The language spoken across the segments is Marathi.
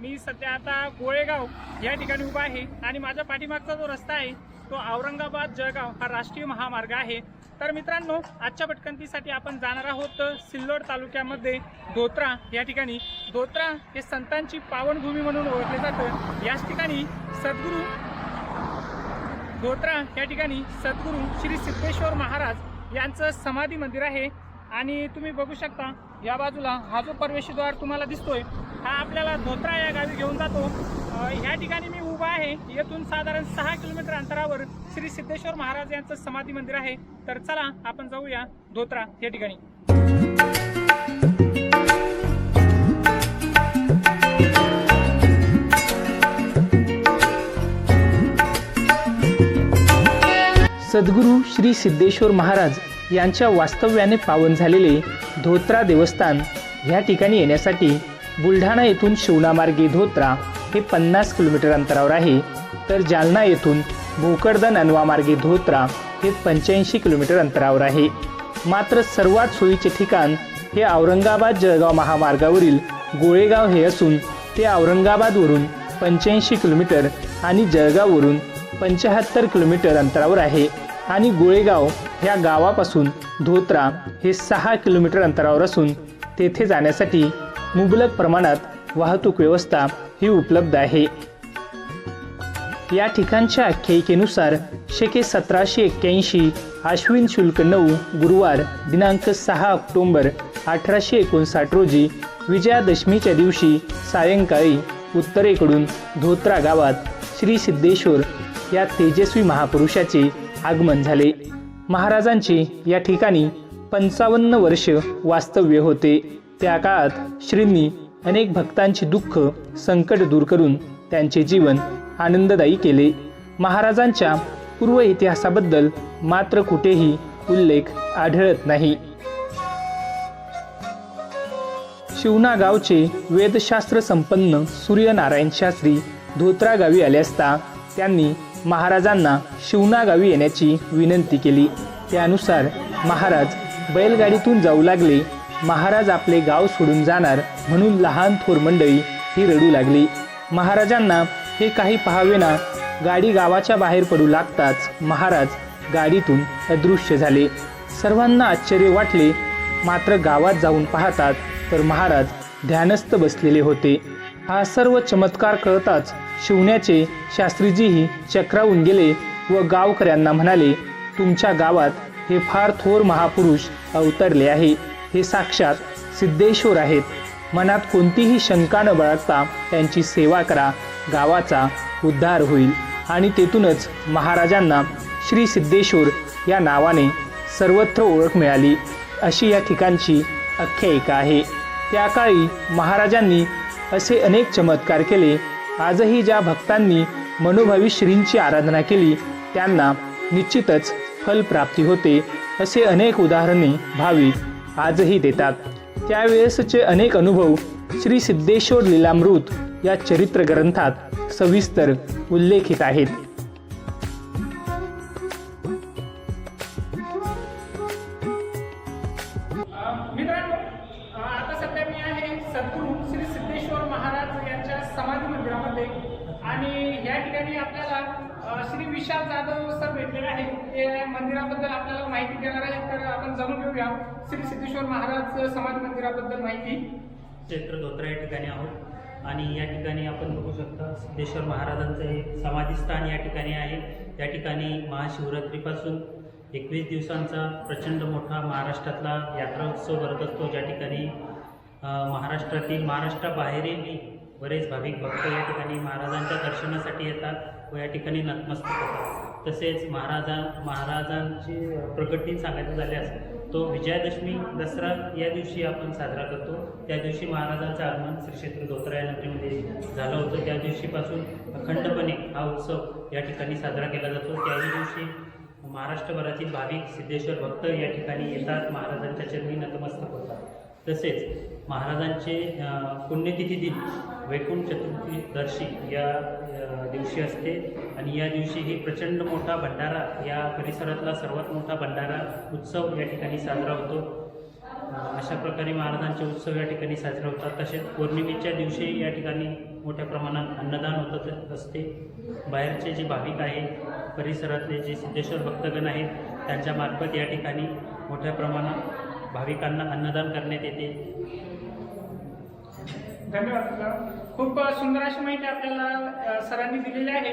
मी सध्या आता गोळेगाव या ठिकाणी उभा आहे आणि माझ्या पाठीमागचा जो रस्ता आहे तो औरंगाबाद जळगाव हा राष्ट्रीय महामार्ग आहे. तर मित्रांनो आजच्या भटकंतीसाठी आपण जाणार आहोत सिल्लोड तालुक्यामध्ये धोत्रा या ठिकाणी. धोत्रा हे संतांची पावनभूमी म्हणून ओळखले जातं. याच ठिकाणी सद्गुरू धोत्रा या ठिकाणी सद्गुरू श्री सिद्धेश्वर महाराज यांचं समाधी मंदिर आहे. आणि तुम्ही बघू शकता या बाजूला हा जो प्रवेशद्वार तुम्हाला दिसतोय हा आपल्याला धोत्रा या गावी घेऊन जातो. ह्या ठिकाणी मी उभा आहे. येथून साधारण सहा किलोमीटर अंतरावर श्री सिद्धेश्वर महाराज यांचं समाधी मंदिर आहे. तर चला आपण जाऊया धोत्रा या ठिकाणी. सद्गुरू श्री सिद्धेश्वर महाराज यांच्या वास्तव्याने पावन झालेले धोत्रा देवस्थान ह्या ठिकाणी येण्यासाठी बुलढाणा येथून शिवनामार्गे धोत्रा हे पन्नास किलोमीटर अंतरावर आहे. तर जालना येथून भोकरदन अनवामार्गे धोत्रा हे पंच्याऐंशी किलोमीटर अंतरावर आहे. मात्र सर्वात सोयीचे ठिकाण हे औरंगाबाद जळगाव महामार्गावरील गोळेगाव हे असून ते औरंगाबादवरून पंच्याऐंशी किलोमीटर आणि जळगाववरून पंच्याहत्तर किलोमीटर अंतरावर आहे. आणि गोळेगाव ह्या गावापासून धोत्रा हे सहा किलोमीटर अंतरावर असून तेथे जाण्यासाठी मुबलक प्रमाणात वाहतूक व्यवस्था ही उपलब्ध आहे. या ठिकाणच्या आख्यायिकेनुसार शके सतराशे एक्क्याऐंशी आश्विन शुल्क नऊ गुरुवार दिनांक सहा ऑक्टोंबर अठराशे एकोणसाठ रोजी विजयादशमीच्या दिवशी सायंकाळी उत्तरेकडून धोत्रा गावात श्री सिद्धेश्वर या तेजस्वी महापुरुषाचे आगमन झाले. महाराजांचे या ठिकाणी पंचावन्न वर्ष वास्तव्य होते. त्या काळात श्रींनी अनेक भक्तांचे दुःख संकट दूर करून त्यांचे जीवन आनंददायी केले. महाराजांच्या पूर्व इतिहासाबद्दल मात्र कुठेही उल्लेख आढळत नाही. शिवना गावचे वेदशास्त्र संपन्न सूर्यनारायण शास्त्री धोत्रा गावी आले असता त्यांनी महाराजांना शिवना गावी येण्याची विनंती केली. त्यानुसार महाराज बैलगाडीतून जाऊ लागले. महाराज आपले गाव सोडून जाणार म्हणून लहान थोर मंडळी ही रडू लागली. महाराजांना हे काही पाहावेना गाडी गावाच्या बाहेर पडू लागताच महाराज गाडीतून अदृश्य झाले. सर्वांना आश्चर्य वाटले. मात्र गावात जाऊन पाहतात तर महाराज ध्यानस्थ बसलेले होते. हा सर्व चमत्कार कळताच शिवण्याचे शास्त्रीजीही चक्रावून गेले व गावकऱ्यांना म्हणाले तुमच्या गावात हे फार थोर महापुरुष अवतरले आहे. हे साक्षात सिद्धेश्वर आहेत. मनात कोणतीही शंका न बाळगता त्यांची सेवा करा. गावाचा उद्धार होईल. आणि तेथूनच महाराजांना श्री सिद्धेश्वर या नावाने सर्वत्र ओळख मिळाली. अशी या ठिकाणची आख्यायिका आहे. त्या काळी महाराजांनी असे अनेक चमत्कार केले आजही ज्या भक्तांनी मनोभावी श्रींची आराधना केली त्यांना निश्चितच फलप्राप्ती होते असे अनेक उदाहरणे भाविक आजही देतात. त्यावेळेसचे अनेक अनुभव श्री सिद्धेश्वर लीलामृत या चरित्र ग्रंथात सविस्तर उल्लेखित आहेत. हनुमान मंदिराबद्दल माहिती? क्षेत्र धोत्रा या ठिकाणी आहोत. आणि या ठिकाणी आपण बघू शकता सिद्धेश्वर महाराजांचं हे समाधीस्थान या ठिकाणी आहे. या ठिकाणी महाशिवरात्रीपासून एकवीस दिवसांचा प्रचंड मोठा महाराष्ट्रातला यात्रा उत्सव भरत असतो. ज्या ठिकाणी महाराष्ट्रातील महाराष्ट्राबाहेरील बरेच भाविक भक्त या ठिकाणी महाराजांच्या दर्शनासाठी येतात व या ठिकाणी नतमस्तक होतात. तसेच महाराजा महाराजांची प्रगती सांगायचं झाल्यास तो विजयादशमी दसरा या दिवशी आपण साजरा करतो. त्या दिवशी महाराजांचं आगमन श्री क्षेत्र धोत्रा या नगरीमध्ये झालं होतं. त्या दिवशीपासून अखंडपणे हा उत्सव या ठिकाणी साजरा केला जातो. त्याही दिवशी महाराष्ट्रभरातील भाविक सिद्धेश्वर भक्त या ठिकाणी येतात. महाराजांच्या चरणी नतमस्तक होतात. तसेच महाराजांचे पुण्यतिथी दिन वैकुंठ चतुर्थीदर्शी या दिवशी असते. आणि या दिवशी ही प्रचंड मोठा भंडारा या परिसरातला सर्वात मोठा भंडारा उत्सव या ठिकाणी साजरा होतो. अशा प्रकारे महाराजांचे उत्सव या ठिकाणी साजरे होतात. तसेच पौर्णिमेच्या दिवशी या ठिकाणी मोठ्या प्रमाणात अन्नदान होत असते. बाहेरचे जे भाविक आहेत परिसरातले जे सिद्धेश्वर भक्तगण आहेत त्यांच्यामार्फत या ठिकाणी मोठ्या प्रमाणात भाविकांना अन्नदान करण्यात येते. धन्यवाद खूप सुंदर अशी माहिती आपल्याला सरांनी दिलेली आहे.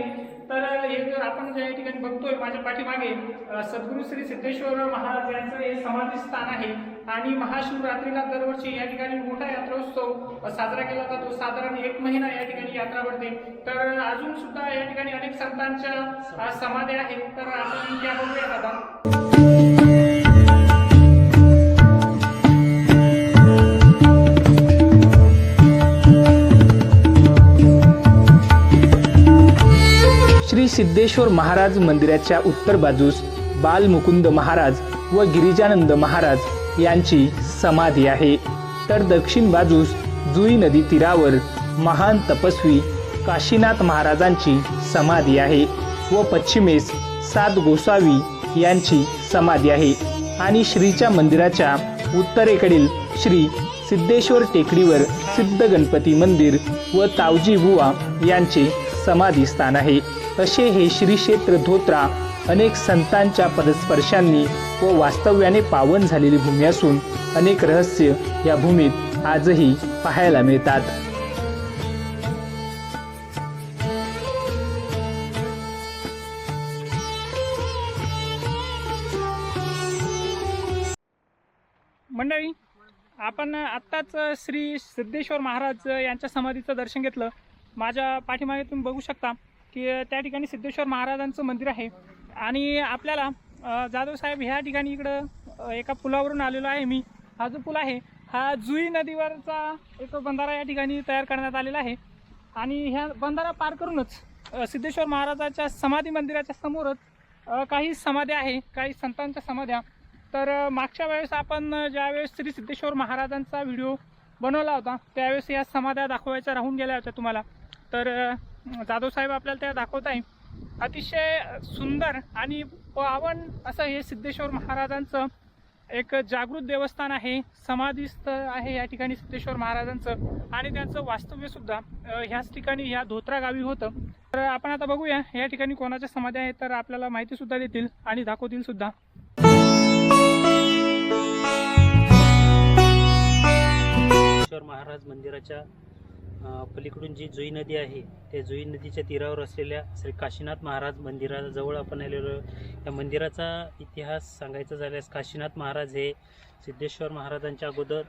तर हे आपण ज्या ठिकाणी बघतोय माझ्या पाठीमागे सद्गुरु सद्गुरू श्री सिद्धेश्वर महाराज यांचं हे समाधी स्थान आहे. आणि महाशिवरात्रीला दरवर्षी या ठिकाणी मोठा यात्रोत्सव साजरा केला जातो. साधारण एक महिना या ठिकाणी यात्रा भरते. तर अजून सुद्धा या ठिकाणी अनेक संतांच्या समाधी समाध्या आहेत. तर आपण त्या बघूया आता ज्ञानेश्वर महाराज मंदिराच्या उत्तर बाजूस बालमुकुंद महाराज व गिरिजानंद महाराज यांची समाधी आहे. तर दक्षिण बाजूस जुई नदी तीरावर महान तपस्वी काशीनाथ महाराजांची समाधी आहे व पश्चिमेस सात गोसावी यांची समाधी आहे. आणि श्रीच्या मंदिराच्या उत्तरेकडील श्री सिद्धेश्वर टेकडीवर सिद्ध गणपती मंदिर व तावजी बुवा यांचे समाधी स्थान आहे. असे हे श्री क्षेत्र धोत्रा अनेक संतांच्या पदस्पर्शांनी व वास्तव्याने पावन झालेली भूमी असून अनेक रहस्य या भूमीत आजही पाहायला मिळतात. मंडळी आपण आत्ताच श्री सिद्धेश्वर महाराज यांच्या समाधीचं दर्शन घेतलं. माझ्या पाठीमागे तुम्ही बघू शकता की त्या ठिकाणी सिद्धेश्वर महाराजांचं मंदिर आहे. आणि आपल्याला जाधव साहेब ह्या ठिकाणी इकडं एका पुलावरून आलेलो आहे मी. हा जो पूल आहे हा जुई नदीवरचा एक बंधारा या ठिकाणी तयार करण्यात आलेला आहे. आणि ह्या बंधारा पार करूनच सिद्धेश्वर महाराजाच्या समाधी मंदिराच्या समोरच काही समाध्या आहे काही संतांच्या समाध्या. तर मागच्या वेळेस आपण ज्यावेळेस श्री सिद्धेश्वर महाराजांचा व्हिडिओ बनवला होता त्यावेळेस या समाध्या दाखवायच्या राहून गेल्या होत्या तुम्हाला. तर जाधव साहेब आपल्याला त्या दाखवत आहे अतिशय सुंदर आणि पावन असं हे सिद्धेश्वर महाराजांचं एक जागृत देवस्थान आहे. समाधीस्थ आहे या ठिकाणी सिद्धेश्वर महाराजांचं आणि त्यांचं वास्तव्यसुद्धा ह्याच ठिकाणी ह्या धोत्रा गावी होतं. तर आपण आता बघूया या ठिकाणी कोणाच्या समाधी आहेत तर आपल्याला माहितीसुद्धा देतील आणि दाखवतील सुद्धा. सिद्धेश्वर महाराज मंदिराच्या पलीकडून जी जुई नदी आहे त्या जुई नदीच्या तीरावर असलेल्या श्री काशीनाथ महाराज मंदिराजवळ आपण आलेलो या मंदिराचा इतिहास सांगायचा झाल्यास काशीनाथ महाराज हे सिद्धेश्वर महाराजांच्या अगोदर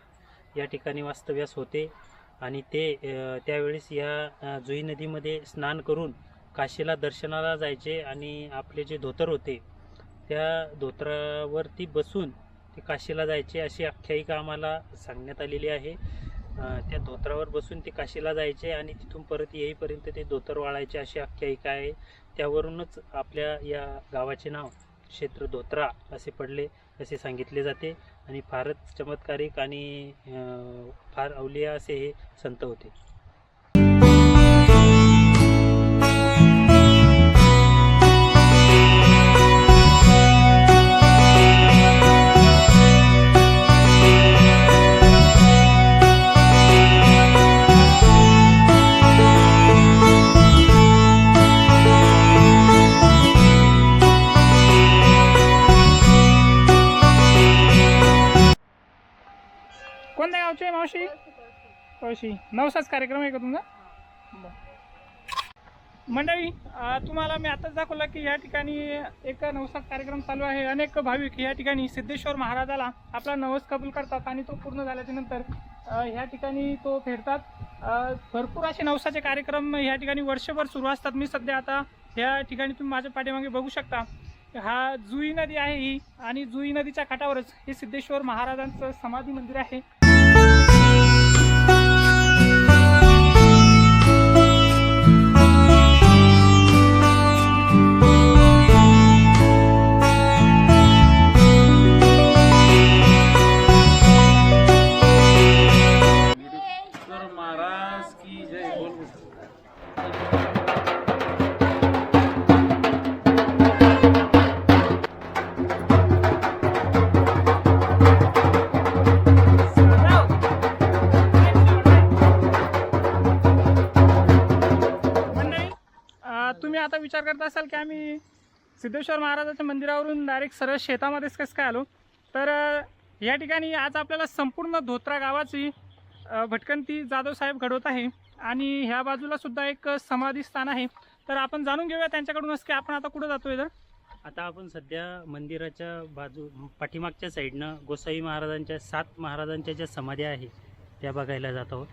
या ठिकाणी वास्तव्यास होते आणि ते त्यावेळेस या जुई नदीमध्ये स्नान करून काशीला दर्शनाला जायचे आणि आपले जे धोतर होते त्या धोतरावरती बसून ते काशीला जायचे अशी आख्यायिका आम्हाला सांगण्यात आलेली आहे. त्या धोत्रावर बसून ते काशीला जायचे आणि तिथून परत येईपर्यंत ते धोतर वाळायचे अशी आख्यायिका आहे. त्यावरूनच आपल्या या गावाचे नाव क्षेत्र धोत्रा असे पडले असे सांगितले जाते आणि फारच चमत्कारिक आणि फार अवलिया असे हे संत होते. मावशी? मावशी नवसाच कार्यक्रम आहे का तुमचा? मंडळी तुम्हाला मी आताच दाखवलं की या ठिकाणी एक नवसात कार्यक्रम चालू आहे. अनेक भाविक या ठिकाणी सिद्धेश्वर महाराजाला आपला नवस कबूल करतात आणि तो पूर्ण झाल्याच्यानंतर ह्या ठिकाणी तो फेडतात भरपूर असे नवसाचे कार्यक्रम ह्या ठिकाणी वर्षभर सुरू असतात. मी सध्या आता ह्या ठिकाणी तुम्ही माझ्या पाठीमागे बघू शकता. हा जुई नदी आहे ही आणि जुई नदीच्या काठावरच हे सिद्धेश्वर महाराजांचं समाधी मंदिर आहे. सिद्धेश्वर महाराजाच्या मंदिरावरून डायरेक्ट सरळ शेतामध्येच कसं काय आलो? तर या ठिकाणी आज आपल्याला संपूर्ण धोत्रा गावाची भटकंती जाधव साहेब घडवत आहे आणि ह्या बाजूला सुद्धा एक समाधी स्थान आहे. तर आपण जाणून घेऊया त्यांच्याकडूनच की आपण आता कुठं जातोय तर? आता आपण सध्या मंदिराच्या बाजू पाठीमागच्या साईडनं गोसाई महाराजांच्या सात महाराजांच्या ज्या समाध्या आहे त्या बघायला जात आहोत.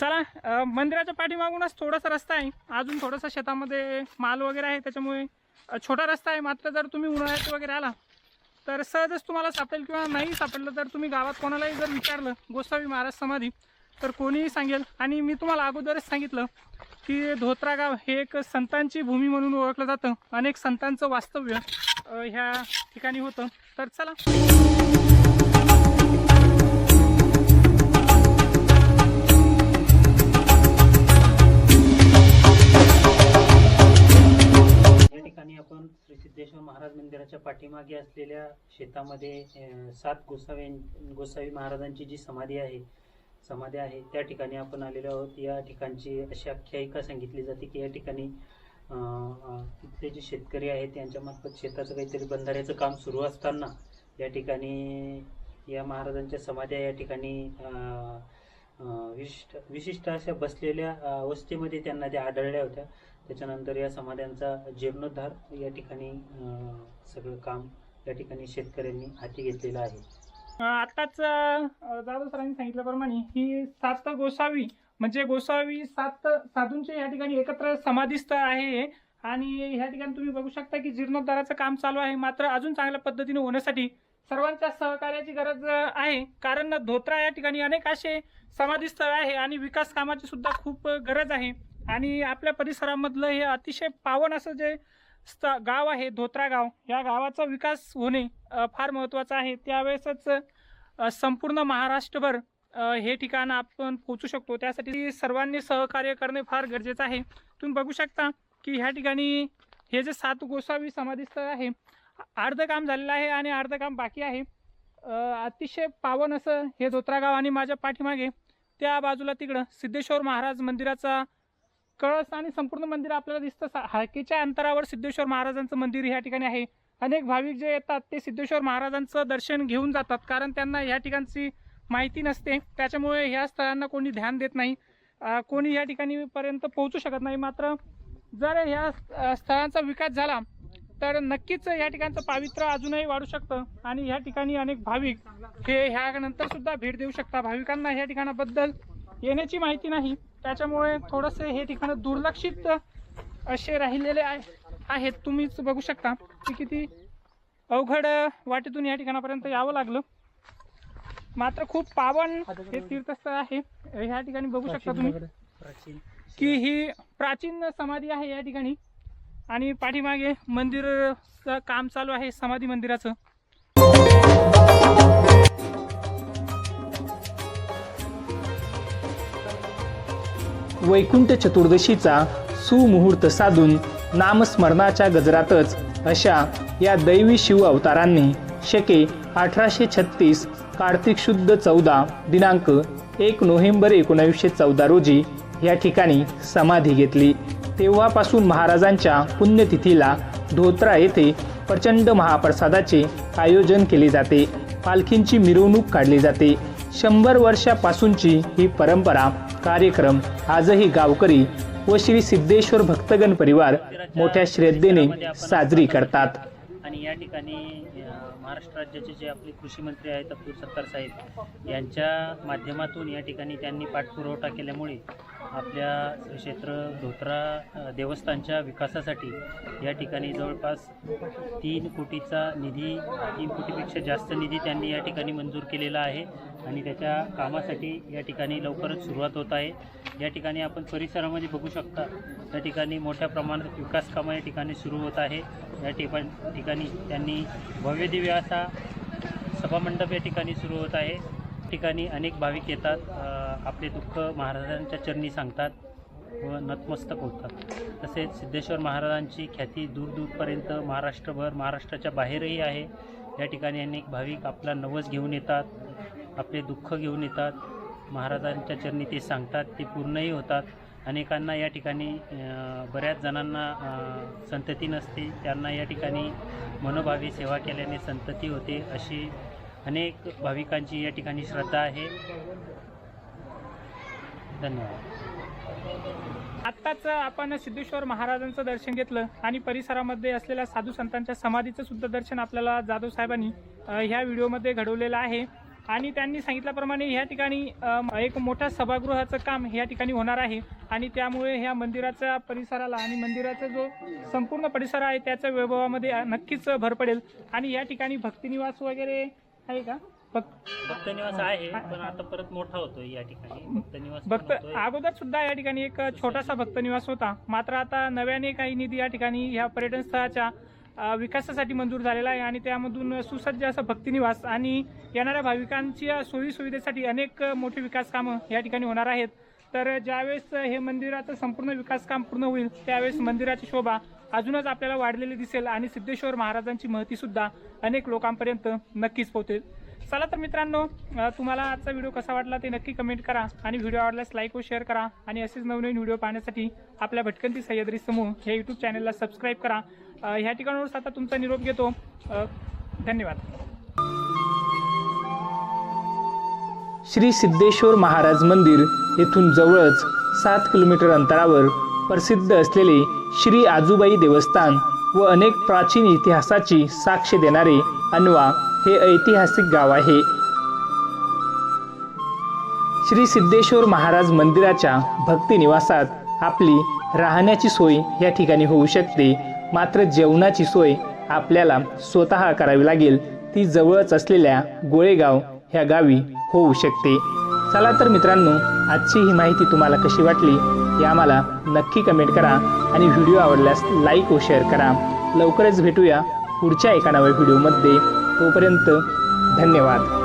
चला मंदिराच्या पाठीमागूनच थोडासा रस्ता आहे. अजून थोडासा शेतामध्ये माल वगैरे आहे त्याच्यामुळे छोटा रस्ता आहे मात्र जर तुम्ही उन्हाळ्यात वगैरे आला तर सहजच तुम्हाला सापडेल किंवा नाही सापडलं तर तुम्ही गावात कोणालाही जर विचारलं गोसावी महाराज समाधी तर कोणीही सांगेल. आणि मी तुम्हाला अगोदरच सांगितलं की धोत्रा गाव हे एक संतांची भूमी म्हणून ओळखलं जातं. अनेक संतांचं वास्तव्य ह्या ठिकाणी होतं. तर चला. ठिकाणी आपण श्री सिद्धेश्वर महाराज मंदिराच्या पाठीमागे असलेल्या शेतामध्ये सात गोसावी गोसावी महाराजांची जी समाधी आहे समाधी आहे त्या ठिकाणी आपण आलेलो आहोत. या ठिकाणची अशी आख्यायिका सांगितली जाते की या ठिकाणी तिथले जे शेतकरी आहेत त्यांच्यामार्फत शेताचं काहीतरी बंधाऱ्याचं काम सुरू असताना या ठिकाणी या महाराजांच्या समाध्या या ठिकाणी विशिष्ट विशिष्ट अशा बसलेल्या अवस्थेमध्ये त्यांना त्या आढळल्या होत्या. त्याच्यानंतर या समाध्यांचा जीर्णोद्धार या ठिकाणी सगळं काम या ठिकाणी शेतकऱ्यांनी हाती घेतलेलं आहे. आताच जाधव सरांनी सांगितल्याप्रमाणे ही सात गोसावी म्हणजे गोसावी सात साधूंचे या ठिकाणी एकत्र समाधीस्थ आहे आणि ह्या ठिकाणी तुम्ही बघू शकता की जीर्णोद्धाराचं काम चालू आहे. मात्र अजून चांगल्या पद्धतीने होण्यासाठी सर्वांच्या सहकार्याची गरज आहे. कारण धोत्रा या ठिकाणी अनेक असे समाधीस्थळ आहे आणि विकास कामाची सुद्धा खूप गरज आहे. आणि आपल्या परिसरामधलं हे अतिशय पावन असं जे स्त गाव आहे धोत्रा गाव या गावाचा विकास होणे फार महत्त्वाचं आहे. त्यावेळेसच संपूर्ण महाराष्ट्रभर हे ठिकाण आपण पोचू शकतो. त्यासाठी सर्वांनी सहकार्य करणे फार गरजेचं आहे. तुम्ही बघू शकता की ह्या ठिकाणी हे जे सात गोसावी समाधीस्थळ आहे अर्धं काम झालेलं आहे आणि अर्धं काम बाकी आहे. अतिशय पावन असं हे धोत्रा गाव आणि माझ्या पाठीमागे त्या बाजूला तिकडं सिद्धेश्वर महाराज मंदिराचा कळस आणि संपूर्ण मंदिर आपल्याला दिसतं. सा- हाकेच्या अंतरावर सिद्धेश्वर महाराजांचं मंदिर या ठिकाणी आहे. अनेक भाविक जे येतात ते सिद्धेश्वर महाराजांचं दर्शन घेऊन जातात. कारण त्यांना या ठिकाणची माहिती नसते. त्याच्यामुळे ह्या स्थळांना कोणी ध्यान देत नाही. कोणी या ठिकाणी पर्यंत पोहोचू शकत नाही. मात्र जर ह्या स्थळांचा विकास झाला तर नक्कीच या ठिकाणचं पावित्र्य अजूनही वाढू शकतं. आणि ह्या ठिकाणी अनेक भाविक हे ह्यानंतर सुद्धा भेट देऊ शकता भाविकांना ह्या ठिकाणाबद्दल येण्याची माहिती नाही. त्याच्यामुळे थोडंसं हे ठिकाण दुर्लक्षित असे राहिलेले आहे आहेत. तुम्हीच बघू शकता की किती अवघड वाटेतून या ठिकाणापर्यंत यावं लागलं. मात्र खूप पावन हे तीर्थस्थळ आहे. ह्या ठिकाणी बघू शकता तुम्ही की ही प्राचीन समाधी आहे या ठिकाणी. आणि पाठीमागे मंदिरचं काम चालू आहे समाधी मंदिराचं. वैकुंठ चतुर्दशीचा सुमुहूर्त साधून नामस्मरणाच्या गजरातच अशा या दैवी शिव अवतारांनी शके अठराशे छत्तीस कार्तिक शुद्ध चौदा दिनांक एक नोव्हेंबर एकोणावीसशे चौदा रोजी या ठिकाणी समाधी घेतली. तेव्हापासून महाराजांच्या पुण्यतिथीला धोत्रा येथे प्रचंड महाप्रसादाचे आयोजन केले जाते. पालखींची मिरवणूक काढली जाते. शंभर वर्षापासूनची ही परंपरा कार्यक्रम आजही गावकरी व श्री सिद्धेश्वर भक्तगण परिवार मोठ्या श्रद्धेने साजरी करतात. आणि या ठिकाणी महाराष्ट्र राज्याचे जे आपले कृषी मंत्री आहेत अब्दुल सत्तार साहेब यांच्या माध्यमातून या ठिकाणी त्यांनी पाठपुरवठा केल्यामुळे आपल्या क्षेत्र धोत्रा देवस्थानच्या विकासासाठी या ठिकाणी जवळपास तीन कोटीचा निधी तीन कोटीपेक्षा जास्त निधी त्यांनी या ठिकाणी मंजूर केलेला आहे. आणि त्याच्या कामासाठी या ठिकाणी लवकरच सुरुवात होत आहे. या ठिकाणी आपण परिसरामध्ये बघू शकता या ठिकाणी मोठ्या प्रमाणात विकास कामं या ठिकाणी सुरू होत आहे. या ठिकाण ठिकाणी त्यांनी भव्य दिव्य असा सभामंडप या ठिकाणी सुरू होत आहे. ठिकाणी अनेक भाविक येतात आपले दुःख महाराजांच्या चरणी सांगतात व नतमस्तक होतात. तसेच सिद्धेश्वर महाराजांची ख्याती दूरदूरपर्यंत महाराष्ट्रभर महाराष्ट्राच्या बाहेरही आहे. या ठिकाणी अनेक भाविक आपला नवस घेऊन येतात. आपले दुःख घेऊन येतात. महाराजांच्या चरणी ते सांगतात ते पूर्णही होतात. अनेकांना या ठिकाणी बऱ्याच जणांना संतती नसते. त्यांना या ठिकाणी मनोभावी सेवा केल्याने संतती होते अशी अनेक भाविकांची या ठिकाणी श्रद्धा आहे. धन्यवाद. आत्ताच आपण सिद्धेश्वर महाराजांचं दर्शन घेतलं आणि परिसरामध्ये असलेल्या साधू संतांच्या समाधीचं सुद्धा दर्शन आपल्याला जाधव साहेबांनी ह्या व्हिडिओमध्ये घडवलेलं आहे. आणि त्यांनी सांगितल्याप्रमाणे ह्या ठिकाणी एक मोठ्या सभागृहाचं काम ह्या ठिकाणी होणार आहे. आणि त्यामुळे ह्या मंदिराच्या परिसराला आणि मंदिराचा जो संपूर्ण परिसर आहे त्याच्या वैभवामध्ये नक्कीच भर पडेल. आणि या ठिकाणी भक्तिनिवास वगैरे आहे का? भक्त भक्तनिवास आहे पण आता परत मोठा होतोय या ठिकाणी. भक्तनिवास भक्त. अगोदर सुद्धा या ठिकाणी एक छोटासा भक्त निवास होता. मात्र आता नव्याने काही निधी या ठिकाणी ह्या पर्यटन स्थळाच्या विकासासाठी मंजूर झालेला आहे आणि त्यामधून सुसज्ज असा भक्तिनिवास आणि येणाऱ्या भाविकांच्या सोयीसुविधेसाठी अनेक मोठी विकास कामं या ठिकाणी होणार आहेत. तर ज्यावेळेस हे मंदिराचं संपूर्ण विकास काम पूर्ण होईल त्यावेळेस मंदिराची शोभा अजूनच आपल्याला वाढलेली दिसेल आणि सिद्धेश्वर महाराजांची महती सुद्धा अनेक लोकांपर्यंत नक्कीच पोहोचेल. चला तर मित्रांनो तुम्हाला आजचा व्हिडिओ कसा वाटला ते नक्की कमेंट करा आणि व्हिडिओ आवडल्यास लाईक व शेअर करा आणि असेच नवनवीन व्हिडिओ पाहण्यासाठी आपल्या भटकंती सह्याद्री समूह या यूट्यूब चॅनलला सबस्क्राईब करा. ह्या ठिकाणावर आता तुमचा निरोप घेतो. धन्यवाद. श्री सिद्धेश्वर महाराज मंदिर येथून जवळच सात किलोमीटर अंतरावर प्रसिद्ध असलेले श्री आजूबाई देवस्थान व अनेक प्राचीन इतिहासाची साक्ष देणारे अनवा हे ऐतिहासिक गाव आहे. श्री सिद्धेश्वर महाराज मंदिराच्या भक्तिनिवासात आपली राहण्याची सोय या ठिकाणी होऊ शकते. मात्र जेवणाची सोय आपल्याला स्वतः करावी लागेल. ती जवळच असलेल्या गोळेगाव ह्या गावी होऊ शकते. चला तर मित्रांनो आजची ही माहिती तुम्हाला कशी वाटली हे आम्हाला नक्की कमेंट करा आणि व्हिडिओ आवडल्यास लाईक व शेअर करा. लवकरच भेटूया पुढच्या एका नव्या व्हिडिओमध्ये तोपर्यंत धन्यवाद.